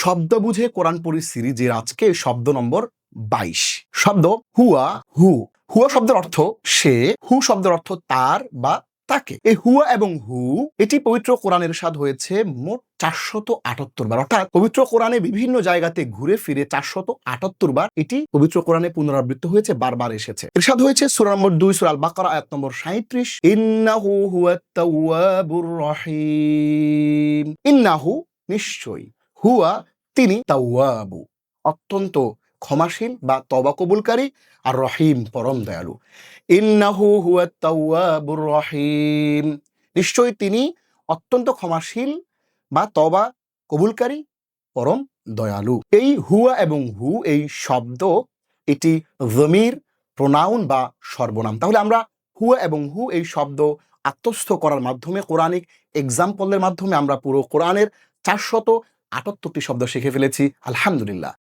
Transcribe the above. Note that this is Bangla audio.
শব্দ বুঝে কোরআন পড়ি সিরিজের আজকে শব্দ নম্বর বাইশ। শব্দ হুয়া, হু। হুয়া শব্দের অর্থ সে, হু শব্দের অর্থ তার বা তাকে। এই হুয়া এবং হু, এটি পবিত্র কোরআনের স্বাদ হয়েছে মোট চারশত আটাত্তর বার। অর্থাৎ পবিত্র কোরআনে বিভিন্ন জায়গাতে ঘুরে ফিরে চারশত আটাত্তর বার এটি পবিত্র কোরআনে পুনরাবৃত্ত হয়েছে, বারবার এসেছে। এরশাদ হয়েছে সূরা নম্বর দুই, সূরা আল বাকারা আয়াত নম্বর সাঁত্রিশ ইন্নাহু তাওয়াবুর রহিম। ইন্নাহু নিশ্চয়ই। হুয়া তিনি তাওয়াবু, অত্যন্ত ক্ষমাশীল বা তবা কবুলকারী আর রহিম পরম দয়ালু। ইন্নাহু হুয়া তাওয়াবুর রহিম। নিশ্চয়ই তিনি অত্যন্ত ক্ষমাশীল বা তবা কবুলকারী, পরম দয়ালু। এই হুয়া এবং হু, এই শব্দ এটি জমির প্রোনাউন বা সর্বনাম। তাহলে আমরা হুয়া এবং হু, এই শব্দ আত্মস্থ করার মাধ্যমে, কোরআনিক এক্সাম্পলের মাধ্যমে আমরা পুরো কোরআনের চারশত আটাত্তরটি শব্দ শিখে ফেলেছি আলহামদুলিল্লাহ।